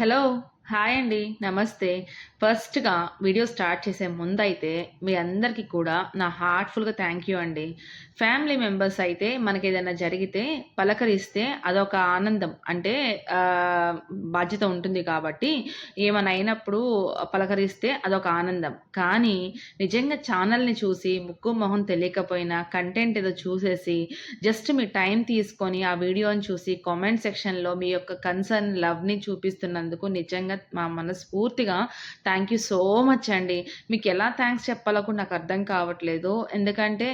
Hello? Hi అండి నమస్తే. ఫస్ట్గా వీడియో స్టార్ట్ చేసే ముందైతే మీ అందరికీ కూడా నా హార్ట్ఫుల్గా థ్యాంక్ యూ అండి. ఫ్యామిలీ మెంబర్స్ అయితే మనకి ఏదైనా జరిగితే పలకరిస్తే అదొక ఆనందం. అంటే బాధ్యత ఉంటుంది కాబట్టి ఏమైనా అయినప్పుడు పలకరిస్తే అదొక ఆనందం. కానీ నిజంగా ఛానల్ని చూసి ముక్కు మొహం తెలియకపోయినా కంటెంట్ ఏదో చూసేసి జస్ట్ మీ టైం తీసుకొని ఆ వీడియోని చూసి కామెంట్ సెక్షన్లో మీ యొక్క కన్సర్న్ లవ్ని చూపిస్తున్నందుకు నిజంగా మనస్ఫూర్తిగా థ్యాంక్ యూ సో మచ్ అండి. మీకు ఎలా థ్యాంక్స్ చెప్పాలో కూడా నాకు అర్థం కావట్లేదు. ఎందుకంటే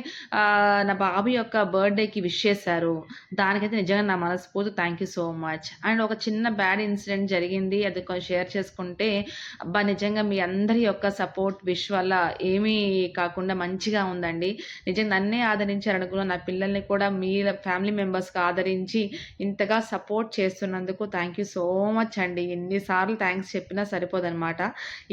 నా బాబు యొక్క బర్త్డేకి విష్ చేశారు. దానికైతే నిజంగా నా మనస్ఫూర్తి thank you so much and ఒక చిన్న బ్యాడ్ ఇన్సిడెంట్ జరిగింది. అది కొంచెం షేర్ చేసుకుంటే అబ్బా నిజంగా మీ అందరి యొక్క సపోర్ట్ విష్ వల్ల ఏమీ కాకుండా మంచిగా ఉందండి. నిజంగా నన్నే ఆదరించారు నా పిల్లల్ని కూడా మీ ఫ్యామిలీ మెంబర్స్కి ఆదరించి ఇంతగా సపోర్ట్ చేస్తున్నందుకు థ్యాంక్ యూ సో మచ్ అండి. ఎన్నిసార్లు థ్యాంక్స్ చెప్పినా సరిపోదన్నమాట.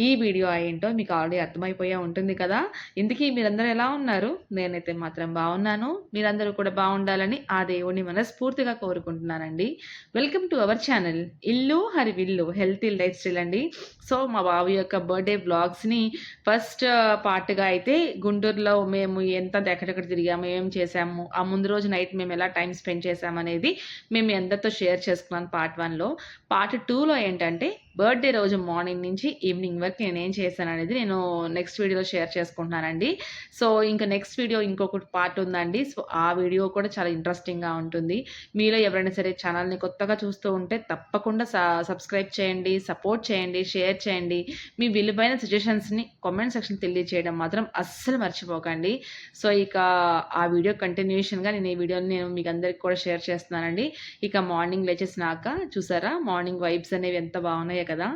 ఈ వీడియో ఏంటో మీకు ఆల్రెడీ అర్థమైపోయే ఉంటుంది కదా. ఇందుకీ మీరందరూ ఎలా ఉన్నారు? నేనైతే మాత్రం బాగున్నాను. మీరందరూ కూడా బాగుండాలని ఆ దేవుడిని మనస్ఫూర్తిగా కోరుకుంటున్నానండి. Welcome to our channel. ఇల్లు హరి విల్లు హెల్తీ లైఫ్ స్టైల్ అండి. సో మా బాబు యొక్క బర్త్డే బ్లాగ్స్ని ఫస్ట్ పార్ట్గా అయితే గుంటూరులో మేము ఎంత ఎక్కడెక్కడ తిరిగాము ఏం చేసాము ఆ ముందు రోజు నైట్ మేము ఎలా టైం స్పెండ్ చేసామనేది మేము ఎంతతో షేర్ చేసుకున్నాం పార్ట్ వన్లో. పార్ట్ టూలో ఏంటంటే బర్త్డే రోజు మార్నింగ్ నుంచి ఈవినింగ్ వరకు నేను ఏం చేశాను అనేది నేను నెక్స్ట్ వీడియోలో షేర్ చేసుకుంటున్నానండి. సో ఇంకా నెక్స్ట్ వీడియో ఇంకొకటి పార్ట్ ఉందండి. సో ఆ వీడియో కూడా చాలా ఇంట్రెస్టింగ్గా ఉంటుంది. మీలో ఎవరైనా సరే ఛానల్ని కొత్తగా చూస్తూ ఉంటే తప్పకుండా సబ్స్క్రైబ్ చేయండి సపోర్ట్ చేయండి షేర్ చేయండి. మీ విలువైన సజెషన్స్ని కామెంట్ సెక్షన్ తెలియజేయడం మాత్రం అస్సలు మర్చిపోకండి. సో ఇక ఆ వీడియో కంటిన్యూషన్గా నేను ఈ వీడియోని నేను మీకు అందరికి కూడా షేర్ చేస్తున్నానండి. ఇక మార్నింగ్ లేచేసినాక చూసారా? మార్నింగ్ వైబ్స్ అనేవి ఎంత బాగున్నాయో కదా?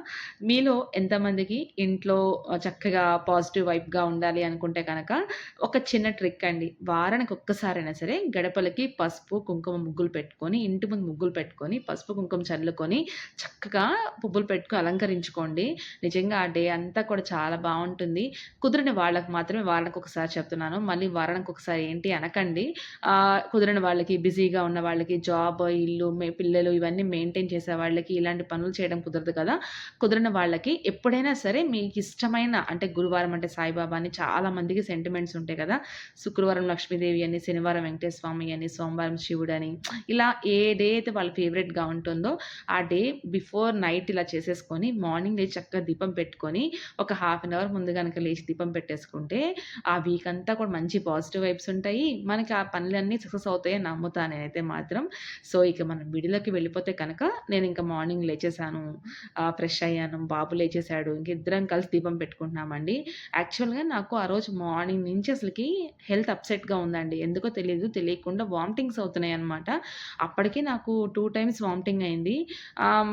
మీలో ఎంతమందికి ఇంట్లో చక్కగా పాజిటివ్ వైబ్గా ఉండాలి అనుకుంటే కనుక ఒక చిన్న ట్రిక్ అండి. వారానికి ఒక్కసారైనా సరే గడపలకి పసుపు కుంకుమ ముగ్గులు పెట్టుకొని ఇంటి ముందు ముగ్గులు పెట్టుకొని పసుపు కుంకుమ చల్లుకొని చక్కగా పువ్వులు పెట్టుకొని అలంకరించుకోండి. నిజంగా ఆ డే అంతా కూడా చాలా బాగుంటుంది. కుదిరిన వాళ్ళకి మాత్రమే వారానికి ఒకసారి చెప్తున్నాను. మళ్ళీ వారానికి ఒకసారి ఏంటి అనకండి. కుదిరిన వాళ్ళకి బిజీగా ఉన్న వాళ్ళకి జాబ్ ఇల్లు మే పిల్లలు ఇవన్నీ మెయింటైన్ చేసే వాళ్ళకి ఇలాంటి పనులు చేయడం కుదరదు కదా. కుదిరిన వాళ్ళకి ఎప్పుడైనా సరే మీకు ఇష్టమైన అంటే గురువారం అంటే సాయిబాబా అని చాలా మందికి సెంటిమెంట్స్ ఉంటాయి కదా. శుక్రవారం లక్ష్మీదేవి అని శనివారం వెంకటేశ్వర స్వామి అని సోమవారం శివుడు అని ఇలా ఏ డే అయితే వాళ్ళ ఫేవరెట్గా ఉంటుందో ఆ డే బిఫోర్ నైట్ ఇలా చేసేసుకొని మార్నింగ్ లేచి చక్కగా దీపం పెట్టుకొని ఒక హాఫ్ అన్ అవర్ ముందు కనుక లేచి దీపం పెట్టేసుకుంటే ఆ వీక్ అంతా కూడా మంచి పాజిటివ్ వైబ్స్ ఉంటాయి. మనకి ఆ పనులన్నీ సక్సెస్ అవుతాయని నమ్ముతాను నేనైతే మాత్రం. సో ఇక మనం విడిలోకి వెళ్ళిపోతే కనుక నేను ఇంకా మార్నింగ్ లేచేసాను ఫ్రెష్ అయ్యాను బాబు లేచేసాడు ఇంకిద్దరం కలిసి దీపం పెట్టుకుంటున్నామండి. యాక్చువల్గా నాకు ఆ రోజు మార్నింగ్ నుంచి అసలుకి హెల్త్ అప్సెట్గా ఉందండి. ఎందుకో తెలియదు తెలియకుండా వామిటింగ్స్ అవుతున్నాయి అనమాట అప్పటికే నాకు టూ టైమ్స్ వామిటింగ్ అయింది.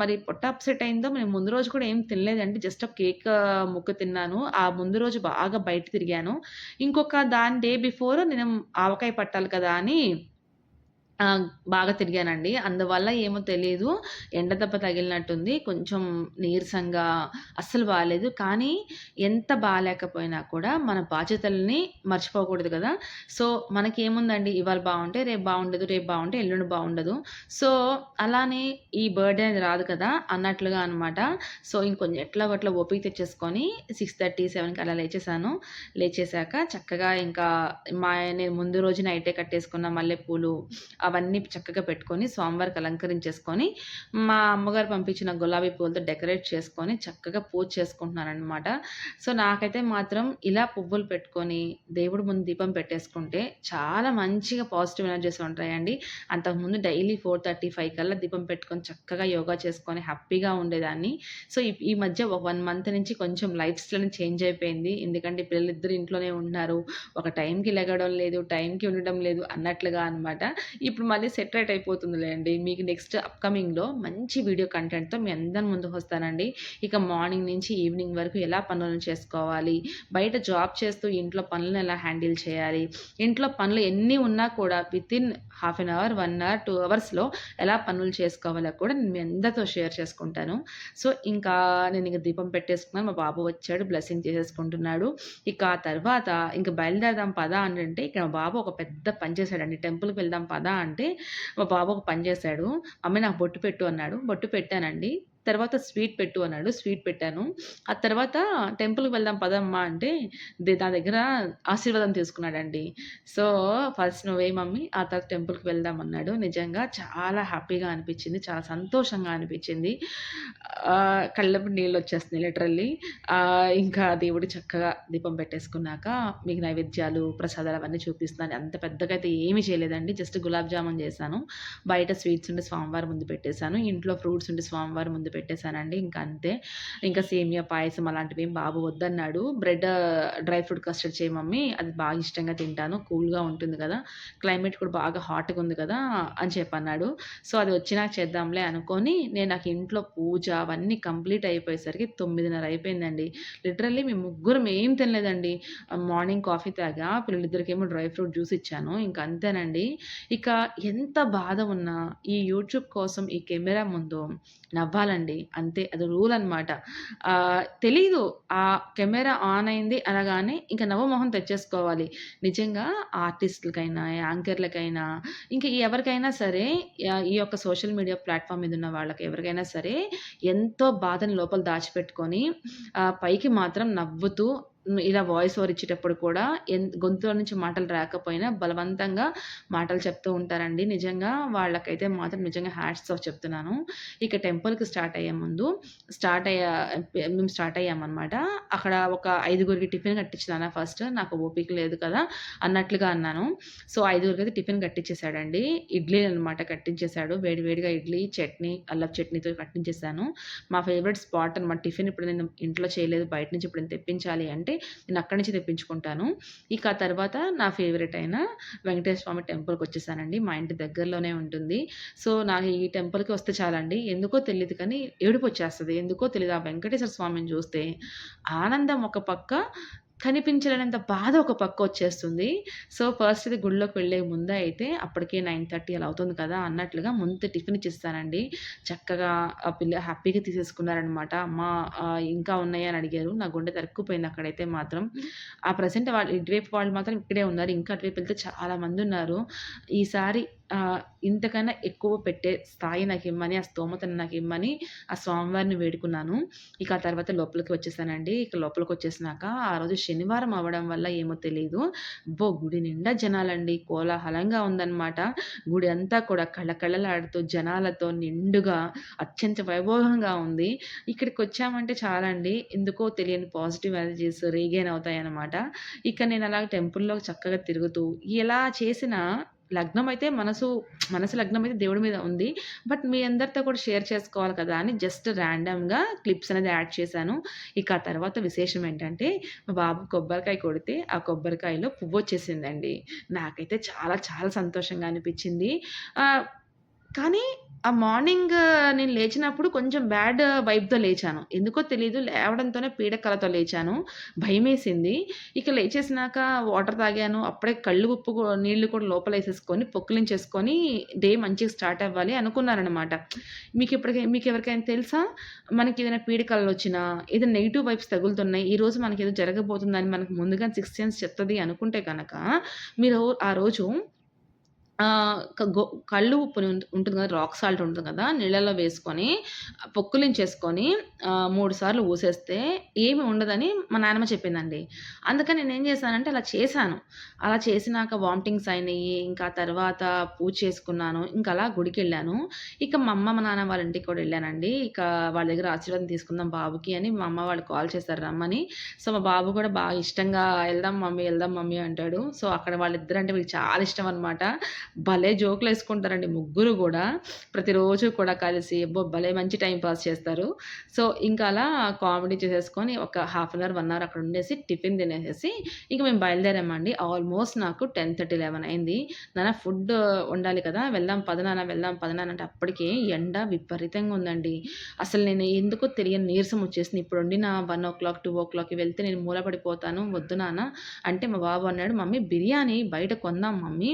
మరి పొట్ట అప్సెట్ అయిందో నేను ముందు రోజు కూడా ఏం తినలేదండి. జస్ట్ కేక్ ముక్క తిన్నాను. ఆ ముందు రోజు బాగా బయట తిరిగాను. ఇంకొక దాని డే బిఫోర్ నేను ఆవకాయ పట్టాలి కదా అని బాగా తిరిగానండి. అందువల్ల ఏమో తెలియదు ఎండ దెబ్బ తగిలినట్టుంది. కొంచెం నీరసంగా అస్సలు బాగాలేదు కానీ ఎంత బాగాలేకపోయినా కూడా మన బాధ్యతలని మర్చిపోకూడదు కదా! సో, మనకేముందండి ఇవాళ బాగుంటే రేపు బాగుండదు రేపు బాగుంటే ఎల్లుండి బాగుండదు సో, అలానే ఈ బర్త్‌డే అనేది రాదు కదా! అన్నట్లుగా అనమాట. సో, ఇంకొంచెం ఎట్లా అట్లా ఓపిక తెచ్చేసుకొని 6:30, 7కి అలా లేచేసాను. లేచేసాక చక్కగా ఇంకా మా నేను ముందు రోజు నైటే కట్టేసుకున్న మల్లెపూలు అవన్నీ చక్కగా పెట్టుకొని స్వామివారికి అలంకరించేసుకొని, మా అమ్మగారు పంపించిన గులాబీ పూలతో డెకరేట్ చేసుకొని చక్కగా పూజ చేసుకుంటున్నాననమాట. సో, నాకైతే మాత్రం ఇలా పువ్వులు పెట్టుకొని దేవుడి ముందు దీపం పెట్టేసుకుంటే చాలా మంచిగా పాజిటివ్ ఎనర్జీస్ ఉంటాయండి. అంతకుముందు డైలీ 4:30, 5 కల్లా దీపం పెట్టుకొని చక్కగా యోగా చేసుకొని హ్యాపీగా ఉండేదాన్ని. సో, ఈ ఈ మధ్య ఒక వన్ మంత్ నుంచి కొంచెం లైఫ్ స్టైల్ చేంజ్ అయిపోయింది. ఎందుకంటే పిల్లలిద్దరు ఇంట్లోనే ఉన్నారు ఒక టైంకి లెగడం లేదు, టైంకి ఉండడం లేదు అన్నట్లుగా అనమాట. ఇప్పుడు మళ్ళీ సెటరేట్ అయిపోతుందిలేండి. మీకు నెక్స్ట్ అప్‌కమింగ్‌లో మంచి వీడియో కంటెంట్‌తో మీ అందరి ముందుకొస్తానండి. ఇక మార్నింగ్ నుంచి ఈవినింగ్ వరకు ఎలా పనులను చేసుకోవాలి, బయట జాబ్ చేస్తూ ఇంట్లో పనులను ఎలా హ్యాండిల్ చేయాలి, ఇంట్లో పనులు ఎన్ని ఉన్నా కూడా within half an hour, one hour, two అవర్స్‌లో ఎలా పనులు చేసుకోవాలో కూడా నేను మీ అందరితో షేర్ చేసుకుంటాను. సో, ఇంకా నేను ఇంక దీపం పెట్టేసుకున్నాను. మా బాబు వచ్చాడు. బ్లెస్సింగ్ చేసేసుకుంటున్నాడు. ఇక ఆ తర్వాత ఇంక బయలుదేరదాం పదా అంటే ఇక్కడ మా బాబు ఒక పెద్ద పని చేశాడండి. టెంపుల్‌కి వెళ్దాం పదా అంటే మా బాబు ఒక పని చేశాడు. "మమ్మీ నాకు బొట్టు పెట్టు" అన్నాడు. బొట్టు పెట్టానండి. తర్వాత స్వీట్ పెట్టు అన్నాడు. స్వీట్ పెట్టాను. ఆ తర్వాత టెంపుల్‌కి వెళ్దాం పదమ్మా అంటే ది నా దగ్గర ఆశీర్వాదం తీసుకున్నాడండి. సో, ఫస్ట్ నువ్వే మమ్మీ ఆ తర్వాత టెంపుల్‌కి వెళ్దాం అన్నాడు. నిజంగా చాలా హ్యాపీగా అనిపించింది. చాలా సంతోషంగా అనిపించింది. కళ్ళపు నీళ్ళు వచ్చేస్తున్నాయి లిటరల్లీ. ఇంకా దేవుడు చక్కగా దీపం పెట్టేసుకున్నాక మీకు నైవేద్యాలు, ప్రసాదాలు అవన్నీ చూపిస్తున్నాను. అంత పెద్దగా అయితే ఏమీ చేయలేదండి. జస్ట్ గులాబ్ జామున్ చేశాను. బయట స్వీట్స్ ఉంటే స్వామివారి ముందు పెట్టేశాను ఇంట్లో ఫ్రూట్స్ ఉంటే స్వామివారి ముందు పెట్టేసానండి. ఇంకా అంతే. ఇంకా సేమియా పాయసం అలాంటివి ఏం బాబు వద్దన్నాడు. బ్రెడ్ డ్రై ఫ్రూట్ కస్టర్డ్ చేయి మమ్మీ అది బాగా ఇష్టంగా తింటాను. కూల్‌గా ఉంటుంది కదా! క్లైమేట్ కూడా బాగా హాట్‌గా ఉంది కదా! అని చెప్పన్నాడు. సో, అది వచ్చినాక చేద్దాంలే అనుకొని నేను నాకు ఇంట్లో పూజ అవన్నీ కంప్లీట్ అయిపోయేసరికి 9:30 అయిపోయిందండి. లిటరల్లీ మేము ముగ్గురం ఏం తినలేదండి. మార్నింగ్ కాఫీ తాగా. పిల్లలిద్దరికేమో డ్రై ఫ్రూట్ జ్యూస్ ఇచ్చాను. ఇంకా అంతేనండి. ఇక ఎంత బాధ ఉన్నా ఈ యూట్యూబ్ కోసం ఈ కెమెరా ముందు నవ్వాలండి. అంతే అది రూల్ అనమాట. తెలీదు ఆ కెమెరా ఆన్ అయింది అనగానే ఇంక నవమోహం తెచ్చేసుకోవాలి. నిజంగా ఆర్టిస్టులకైనా యాంకర్‌లకైనా ఇంకా ఎవరికైనా సరే ఈ యొక్క సోషల్ మీడియా ప్లాట్ఫామ్ మీద ఉన్న వాళ్ళకి ఎవరికైనా సరే ఎంతో బాధని లోపల దాచిపెట్టుకొని పైకి మాత్రం నవ్వుతూ ఇలా వాయిస్ ఓవర్ ఇచ్చేటప్పుడు కూడా ఎన్ గొంతులో నుంచి మాటలు రాకపోయినా బలవంతంగా మాటలు చెప్తూ ఉంటారండి. నిజంగా వాళ్ళకైతే మాత్రం నిజంగా హ్యాట్స్ ఆఫ్ చెప్తున్నాను. ఇక టెంపుల్‌కి స్టార్ట్ అయ్యే ముందు స్టార్ట్ అయ్యా మేము స్టార్ట్ అయ్యామనమాట. అక్కడ ఒక ఐదుగురికి టిఫిన్ కట్టించినా ఫస్ట్ నాకు ఓపిక లేదు కదా! అన్నట్లుగా అన్నాను. సో, ఐదుగురికి అయితే టిఫిన్ కట్టించేశాడండి ఇడ్లీ అనమాట కట్టించేశాడు వేడివేడిగా ఇడ్లీ, చట్నీ, అల్లపు చట్నీతో కట్టించేశాను మా ఫేవరెట్ స్పాట్ అనమాట. టిఫిన్ ఇప్పుడు నేను ఇంట్లో చేయలేదు. బయట నుంచి ఇప్పుడు తెప్పించాలి అంటే నేను అక్కడి నుంచి తెప్పించుకుంటాను. ఇక ఆ తర్వాత నా ఫేవరెట్ అయిన వెంకటేశ్వర స్వామి టెంపుల్కి వచ్చేసానండి మా ఇంటి దగ్గరలోనే ఉంటుంది. సో, నాకు ఈ టెంపుల్‌కి వస్తే చాలండి ఎందుకో తెలియదు కానీ ఏడుపు వచ్చేస్తుంది ఎందుకో తెలియదు ఆ వెంకటేశ్వర స్వామిని చూస్తే ఆనందం ఒక పక్క, కనిపించలేనంత బాధ ఒక పక్క వచ్చేస్తుంది. సో, ఫస్ట్ ఇది గుడిలోకి వెళ్ళే ముందే అయితే అప్పటికే 9:30 అలా అవుతుంది కదా! అన్నట్లుగా ముందు టిఫిన్ ఇచ్చేస్తానండి. చక్కగా ఆ పిల్ల హ్యాపీగా తీసేసుకున్నారనమాట. అమ్మ ఇంకా ఉన్నాయా అని అడిగారు. నా గుండె తరుక్కుపోయింది అక్కడైతే మాత్రం. ఆ ప్రజెంట్ వాళ్ళు ఇటువైపు వాళ్ళు మాత్రం ఇక్కడే ఉన్నారు. ఇంకా అటువైపు వెళ్తే చాలామంది ఉన్నారు ఈసారి ఇంతకన్నా ఎక్కువ పెట్టే స్థాయి నాకు ఇమ్మని ఆ స్తోమతను నాకిమ్మని ఆ స్వామివారిని వేడుకున్నాను. ఇక ఆ తర్వాత లోపలికి వచ్చేసానండి. ఇక లోపలికొచ్చేసినాక ఆ రోజు శనివారం అవ్వడం వల్ల ఏమో తెలియదు అబ్బో! గుడి నిండా జనాలండి. కోలాహలంగా ఉందనమాట. గుడి అంతా కూడా కళ్ళకళ్ళలాడుతూ జనాలతో నిండుగా అత్యంత వైభోగంగా ఉంది. ఇక్కడికి వచ్చామంటే చాలండి ఎందుకో తెలియని పాజిటివ్ ఎనర్జీస్ రీగెయిన్ అవుతాయన్నమాట ఇక నేను అలా టెంపుల్‌లో చక్కగా తిరుగుతూ ఎలా చేసినా లగ్నం అయితే మనసు మనసు లగ్నం అయితే దేవుడి మీద ఉంది. బట్ మీ అందరితో కూడా షేర్ చేసుకోవాలి కదా! అని జస్ట్ ర్యాండమ్‌గా క్లిప్స్ అనేది యాడ్ చేశాను. ఇక ఆ తర్వాత విశేషం ఏంటంటే మా బాబు కొబ్బరికాయ కొడితే ఆ కొబ్బరికాయలో పువ్వు వచ్చేసిందండి నాకైతే చాలా చాలా సంతోషంగా అనిపించింది. కానీ ఆ మార్నింగ్ నేను లేచినప్పుడు కొంచెం బ్యాడ్ వైబ్‌తో లేచాను. ఎందుకో తెలీదు లేవడంతోనే పీడకలతో లేచాను. భయమేసింది. ఇక లేచేసినాక వాటర్ తాగాను. అప్పుడే కళ్ళు ఉప్పు నీళ్ళు నీళ్ళు కూడా లోపలేసేసుకొని పొక్కులించేసుకొని డే మంచిగా స్టార్ట్ అవ్వాలి అనుకున్నాననమాట. మీకు ఎవరికైనా తెలుసా? మనకి ఏదైనా మనకేదైనా పీడకలలొచ్చినా, ఏదైనా నెగిటివ్ వైబ్స్ తగులుతున్నాయి. ఈరోజు ఏదో జరగబోతుందని మనకు ముందుగా సిక్స్ సెన్స్ చెప్తుంది అనుకుంటే కనుక మీరు ఆ రోజు కళ్ళు ఉప్పు ఉంటుంది కదా! రాక్ సాల్ట్ ఉంటుంది కదా! నీళ్ళలో వేసుకొని పొక్కులించేసుకొని మూడు సార్లు ఊసేస్తే ఏమి ఉండదని మా నాన్నమ్మ చెప్పిందండి. అందుకని నేనేం చేశానంటే అలా చేశాను. అలా చేసినాక వామిటింగ్స్ అయినాయి ఇంకా తర్వాత పూజ చేసుకున్నాను. ఇంకా అలా గుడికి వెళ్ళాను ఇక మా అమ్మ, మా నాన్న వాళ్ళ ఇంటికి కూడా వెళ్ళానండి. ఇక వాళ్ళ దగ్గర ఆశీర్వాదం తీసుకుందాం బాబుకి అని మా అమ్మ వాళ్ళు కాల్ చేశారు రమ్మని. సో, మా బాబు కూడా బాగా ఇష్టంగా వెళ్దాం మమ్మీ, వెళ్దాం మమ్మీ" అంటాడు. సో, అక్కడ వాళ్ళిద్దరంటే వీళ్ళు చాలా ఇష్టం అనమాట. భలే జోకులు వేసుకుంటారండి ముగ్గురు కూడా ప్రతిరోజు కూడా కలిసి భలే మంచి టైం పాస్ చేస్తారు. సో, ఇంకా అలా కామెడీ చేసేసుకొని ఒక half an hour, one hour అక్కడ ఉండేసి టిఫిన్ తినేసేసి ఇంకా మేము బయలుదేరామండి. ఆల్మోస్ట్ నాకు 10:30, 11 అయింది. నాన్న ఫుడ్ ఉండాలి కదా! వెళ్దాం పదనాన వెళ్దాం పదనాన అంటే అప్పటికే ఎండ విపరీతంగా ఉందండి. అసలు నేను ఎందుకో తెలియని నీరసం వచ్చేసింది. ఇప్పుడు నా వన్ ఓ క్లాక్ టూ ఓ క్లాక్కి వెళ్తే నేను మూలపడిపోతాను వద్దు నాన్న అంటే మా బాబు అన్నాడు, "మమ్మీ బిర్యానీ బయట కొందాం మమ్మీ.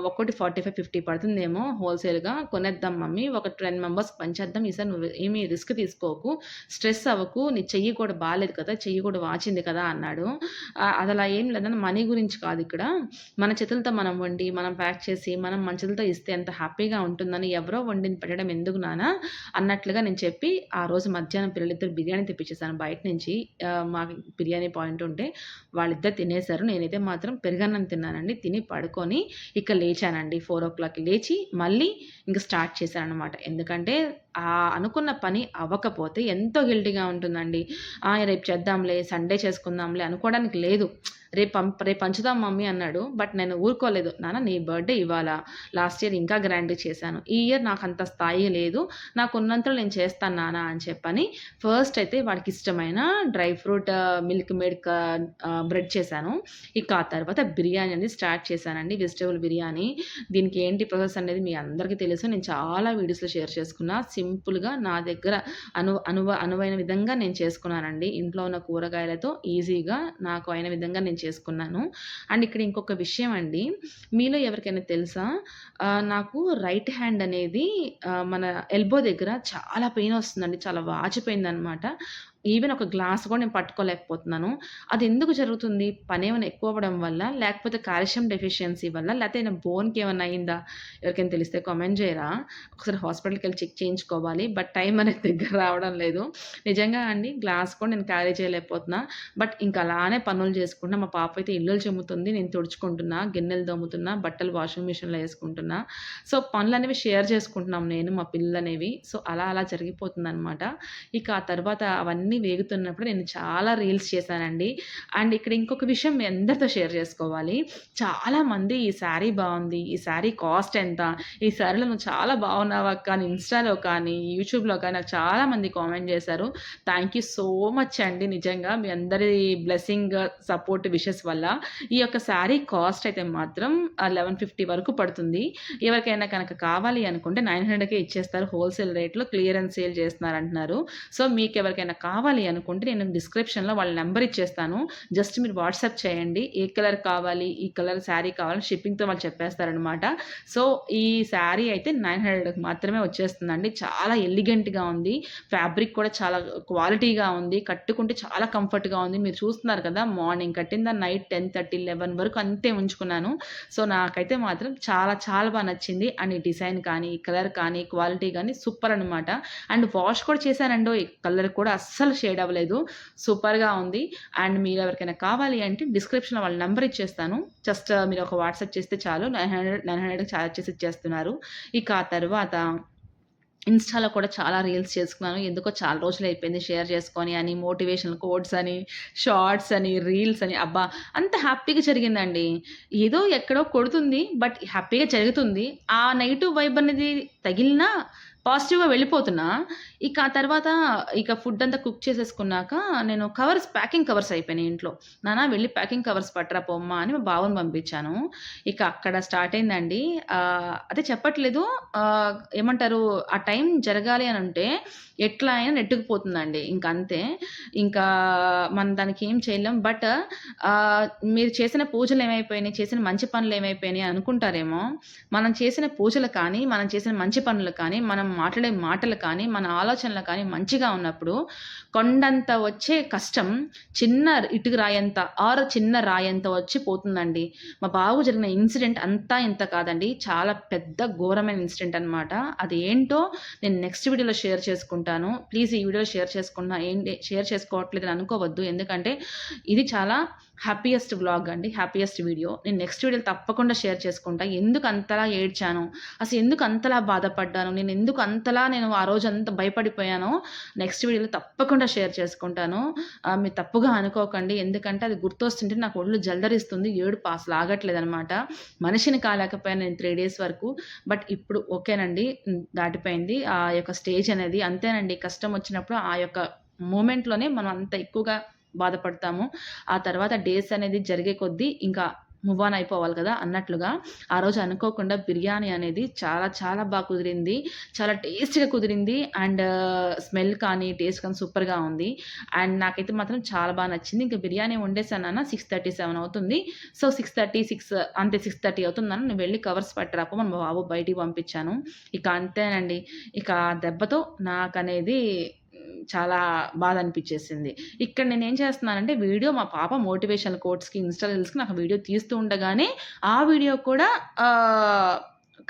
ఒక ఒక్కోటి 45, 50 పడుతుందేమో హోల్‌సేల్‌గా కొనేద్దాం మమ్మీ. ఒక టెన్ మెంబర్స్ పంచేద్దాం. ఈసారి నువ్వు ఏమీ రిస్క్ తీసుకోకు. స్ట్రెస్ అవ్వకు. నీ చెయ్యి కూడా బాగాలేదు కదా! చెయ్యి కూడా వాచింది కదా! అన్నాడు. అది అదలా ఏం లేదన్న మనీ గురించి కాదు ఇక్కడ. మన చేతులతో మనం వండి, మనం ప్యాక్ చేసి, మనం మన చేతులతో ఇస్తే ఎంత హ్యాపీగా ఉంటుందని ఎవరో వండిని పెట్టడం ఎందుకు నానా అన్నట్లుగా నేను చెప్పి, ఆ రోజు మధ్యాహ్నం పిల్లలిద్దరు బిర్యానీ తెప్పించేసాను బయట నుంచి. మా బిర్యానీ పాయింట్ ఉంటే వాళ్ళిద్దరు తినేసారు. నేనైతే మాత్రం పెరుగన్నం తిన్నానండి. తిని పడుకొని ఇక లేచానండి. 4:00కి లేచి మళ్ళీ ఇంకా స్టార్ట్ చేశాననమాట. ఎందుకంటే ఆ అనుకున్న పని అవ్వకపోతే ఎంతో గిల్టీగా ఉంటుందండి. రేపు చేద్దాంలే, సండే చేసుకుందాంలే అనుకోవడానికి లేదు. రేపు పంప్ రేపు పంచుదాం మమ్మీ అన్నాడు. బట్ నేను ఊరుకోలేదు. నాన్న నీ బర్త్‌డే ఇవాళ. లాస్ట్ ఇయర్ ఇంకా గ్రాండ్ చేశాను. ఈ ఇయర్ నాకు అంత స్థాయి లేదు. నాకున్నంతలో నేను చేస్తాను నాన్న అని చెప్పని ఫస్ట్ అయితే వాడికి ఇష్టమైన dry fruit milk made bread చేశాను. ఇక ఆ తర్వాత బిర్యానీ అనేది స్టార్ట్ చేశానండి. వెజిటేబుల్ బిర్యానీ. దీనికి ఏంటి ప్రాసెస్ అనేది మీ అందరికీ తెలుసు. నేను చాలా వీడియోస్‌లో షేర్ చేసుకున్నా. సింపుల్‌గా నా దగ్గర అను అనువ అనువైన విధంగా నేను చేసుకున్నానండి. ఇంట్లో ఉన్న కూరగాయలతో ఈజీగా నాకు అయిన విధంగా నేను చేసుకున్నాను. అండ్ ఇక్కడ ఇంకొక విషయం అండి. మీలో ఎవరికైనా తెలుసా? నాకు రైట్ హ్యాండ్ అనేది మన ఎల్బో దగ్గర చాలా పెయిన్ వస్తుందండి. చాలా వాచిపోయిందనమాట. ఈవెన్ ఒక గ్లాస్ కూడా నేను పట్టుకోలేకపోతున్నాను. అది ఎందుకు జరుగుతుంది? పని ఏమైనా ఎక్కువ అవ్వడం వల్ల? లేకపోతే కాల్షియం డెఫిషియన్సీ వల్ల? లేకపోతే నా బోన్‌కి ఏమైనా అయిందా? ఎవరికైనా తెలిస్తే కామెంట్ చేయరా? ఒకసారి హాస్పిటల్కి వెళ్ళి చెక్ చేయించుకోవాలి. బట్ టైం అనేది దగ్గర రావడం లేదు. నిజంగా అండి గ్లాస్ కూడా నేను క్యారీ చేయలేకపోతున్నా. బట్ ఇంక అలానే పనులు చేసుకుంటున్నా. మా పాప అయితే ఇల్లులు చెమ్ముతుంది నేను తుడుచుకుంటున్నా, గిన్నెలు దోముతున్నా బట్టలు వాషింగ్ మిషన్‌లో వేసుకుంటున్నా సో, పనులనేవి షేర్ చేసుకుంటున్నాం నేను, మా పిల్లలు అనేవి సో, అలా అలా జరిగిపోతుందనమాట. ఇక ఆ తర్వాత అవన్నీ వేగుతున్నప్పుడు నేను చాలా రీల్స్ చేశానండి. అండ్ ఇక్కడ ఇంకొక విషయం మీ అందరితో షేర్ చేసుకోవాలి. చాలామంది ఈ శారీ బాగుంది ఈ శారీ కాస్ట్ ఎంత? ఈ శారీలో నువ్వు చాలా బాగున్నావా కానీ ఇన్‌స్టాలో కానీ, యూట్యూబ్‌లో కానీ నాకు చాలామంది కామెంట్ చేశారు. థ్యాంక్ యూ సో మచ్ అండి. నిజంగా మీ అందరి బ్లెస్సింగ్, సపోర్ట్, విషెస్ వల్ల. ఈ యొక్క శారీ కాస్ట్ అయితే మాత్రం లెవెన్ ఫిఫ్టీ వరకు పడుతుంది. ఎవరికైనా కనుక కావాలి అనుకుంటే 900కే ఇచ్చేస్తారు హోల్‌సేల్ రేట్‌లో క్లియరెన్స్ సేల్ చేస్తున్నారు అంటున్నారు సో, మీకెవరికైనా కావాలి అనుకుంటే నేను డిస్క్రిప్షన్‌లో వాళ్ళ నెంబర్ ఇచ్చేస్తాను. జస్ట్ మీరు వాట్సాప్ చేయండి. ఏ కలర్ కావాలి? ఈ కలర్ శారీ కావాలి షిప్పింగ్‌తో వాళ్ళు చెప్పేస్తారనమాట. సో, ఈ శారీ అయితే 900కి మాత్రమే వచ్చేస్తుందండి. చాలా ఎలిగెంట్‌గా ఉంది. ఫ్యాబ్రిక్ కూడా చాలా క్వాలిటీగా ఉంది. కట్టుకుంటే చాలా కంఫర్ట్‌గా ఉంది. మీరు చూస్తున్నారు కదా! మార్నింగ్ కట్టిందా నైట్ 10:30, 11 వరకు అంతే ఉంచుకున్నాను. సో, నాకైతే మాత్రం చాలా చాలా బాగా నచ్చింది. అండ్ ఈ డిజైన్ కానీ, ఈ కలర్ కానీ, క్వాలిటీ కానీ సూపర్ అనమాట. అండ్ వాష్ కూడా చేశానండోయ్! కలర్ కూడా అస్సలు షేడ్ అవ్వలేదు. సూపర్‌గా ఉంది. అండ్ మీరు ఎవరికైనా కావాలి అంటే డిస్క్రిప్షన్‌లో వాళ్ళ నెంబర్ ఇచ్చేస్తాను. జస్ట్ మీరు ఒక వాట్సాప్ చేస్తే చాలు 900 900కి చార్జ్ చేసి ఇచ్చేస్తున్నారు. ఇక ఆ తర్వాత ఇన్‌స్టాలో కూడా చాలా రీల్స్ చేసుకున్నాను. ఎందుకో చాలా రోజులైపోయింది షేర్ చేసుకొని అని, మోటివేషనల్ కోట్స్ అని, షార్ట్స్ అని, రీల్స్ అని అబ్బా! అంత హ్యాపీగా జరిగిందండి. ఏదో ఎక్కడో కొడుతుంది. బట్ హ్యాపీగా జరుగుతుంది. ఆ నెగిటివ్ వైబ్ అనేది తగిలినా పాజిటివ్‌గా వెళ్ళిపోతున్నా. ఇక ఆ తర్వాత ఇక ఫుడ్ అంతా కుక్ చేసేసుకున్నాక నేను కవర్స్ ప్యాకింగ్ కవర్స్ అయిపోయినాయి ఇంట్లో. నాన్న వెళ్ళి ప్యాకింగ్ కవర్స్ పట్టరా పోమ్మా అని మా బావని పంపించాను. ఇక అక్కడ స్టార్ట్ అయిందండి. అదే చెప్పట్లేదు ఏమంటారు ఆ టైం జరగాలి అని అంటే ఎట్లా అయినా నెట్టుకుపోతుందండి. ఇంక అంతే. ఇంకా మనం దానికి ఏం చేయలేం. బట్ మీరు చేసిన పూజలు ఏమైపోయినాయి? చేసిన మంచి పనులు ఏమైపోయినాయి అనుకుంటారేమో. మనం చేసిన పూజలు కానీ, మనం చేసిన మంచి పనులు కానీ, మనం మాట్లాడే మాటలు కానీ, మన ఆలోచనలు కానీ మంచిగా ఉన్నప్పుడు కొండంత వచ్చే కష్టం చిన్న ఇటుకు రాయంత ఆర్ చిన్న రాయంత వచ్చి పోతుందండి. మా బాబు జరిగిన ఇన్సిడెంట్ అంతా ఇంత కాదండి. చాలా పెద్ద ఘోరమైన ఇన్సిడెంట్ అనమాట. అది ఏంటో నేను నెక్స్ట్ వీడియోలో షేర్ చేసుకుంటాను. ప్లీజ్ ఈ వీడియోలో షేర్ చేసుకున్నా ఏంటి షేర్ చేసుకోవట్లేదని అనుకోవద్దు. ఎందుకంటే ఇది చాలా హ్యాపీయెస్ట్ వ్లాగ్ అండి. Happiest video. నేను నెక్స్ట్ వీడియో తప్పకుండా షేర్ చేసుకుంటా. ఎందుకు అంతలా ఏడ్చాను? అసలు ఎందుకు అంతలా బాధపడ్డాను? నేను ఎందుకు అంతలా నేను ఆ రోజు అంత భయపడిపోయానో నెక్స్ట్ వీడియోలో తప్పకుండా షేర్ చేసుకుంటాను. మీరు తప్పుగా అనుకోకండి. ఎందుకంటే అది గుర్తొస్తుంటే నాకు ఒళ్ళు జల్దరిస్తుంది ఏడుపు అసలు ఆగట్లేదనమాట. మనిషిని కాలేకపోయాను నేను త్రీ డేస్ వరకు. బట్ ఇప్పుడు ఓకేనండి. దాటిపోయింది. ఆ యొక్క స్టేజ్ అనేది అంతేనండి. కష్టం వచ్చినప్పుడు ఆ యొక్క మూమెంట్‌లోనే మనం అంత ఎక్కువగా బాధపడతాము. ఆ తర్వాత డేస్ అనేది జరిగే కొద్దీ ఇంకా మూవ్ ఆన్ అయిపోవాలి కదా అన్నట్లుగా. ఆ రోజు అనుకోకుండా బిర్యానీ అనేది చాలా చాలా బాగా కుదిరింది. చాలా టేస్ట్గా కుదిరింది. అండ్ స్మెల్ కానీ టేస్ట్ కానీ సూపర్గా ఉంది. అండ్ నాకైతే మాత్రం చాలా బాగా నచ్చింది. ఇంకా బిర్యానీ వండేసానన్న సిక్స్ థర్టీ సెవెన్ అవుతుంది. సో సిక్స్ థర్టీ సిక్స్ అంతే సిక్స్ థర్టీ అవుతుందని నేను వెళ్ళి కవర్స్ పట్టరాపు మన బాబు బయటికి పంపించాను. ఇక అంతేనండి. ఇక ఆ దెబ్బతో నాకనేది చాలా బాధ అనిపించేసింది ఇక్కడ నేను ఏం చేస్తున్నానంటే వీడియో మా పాప మోటివేషనల్ కోట్స్కి ఇన్స్టా రీల్స్కి నాకు వీడియో తీస్తూ ఉండగానే ఆ వీడియో కూడా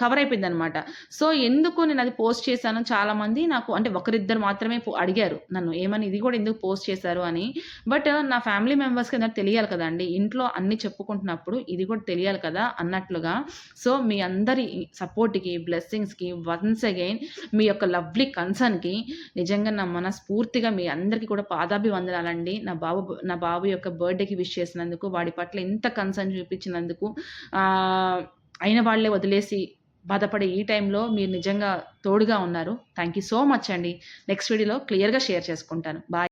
కవర్ అయిపోయింది అనమాట సో ఎందుకు నేను అది పోస్ట్ చేశాను చాలామంది నాకు అంటే ఒకరిద్దరు మాత్రమే అడిగారు. నన్ను ఏమని ఇది కూడా ఎందుకు పోస్ట్ చేశారు అని. బట్ నా ఫ్యామిలీ మెంబర్స్కి అందరికి తెలియాలి కదండి. ఇంట్లో అన్ని చెప్పుకుంటున్నప్పుడు ఇది కూడా తెలియాలి కదా అన్నట్లుగా. సో మీ అందరి సపోర్ట్కి బ్లెస్సింగ్స్కి వన్స్ అగైన్ మీ యొక్క లవ్లీ కన్సర్న్కి నిజంగా నా మనస్ఫూర్తిగా మీ అందరికీ కూడా పాదాభివందనాలండి. నా బాబు నా బాబు యొక్క బర్త్డేకి విష్ చేసినందుకు వాడి పట్ల ఇంత కన్సర్న్ చూపించినందుకు అయిన వాళ్ళే వదిలేసి బాధపడే ఈ టైంలో మీరు నిజంగా తోడుగా ఉన్నారు. థ్యాంక్ యూ సో మచ్ అండి. నెక్స్ట్ వీడియోలో క్లియర్గా షేర్ చేసుకుంటాను. బాయ్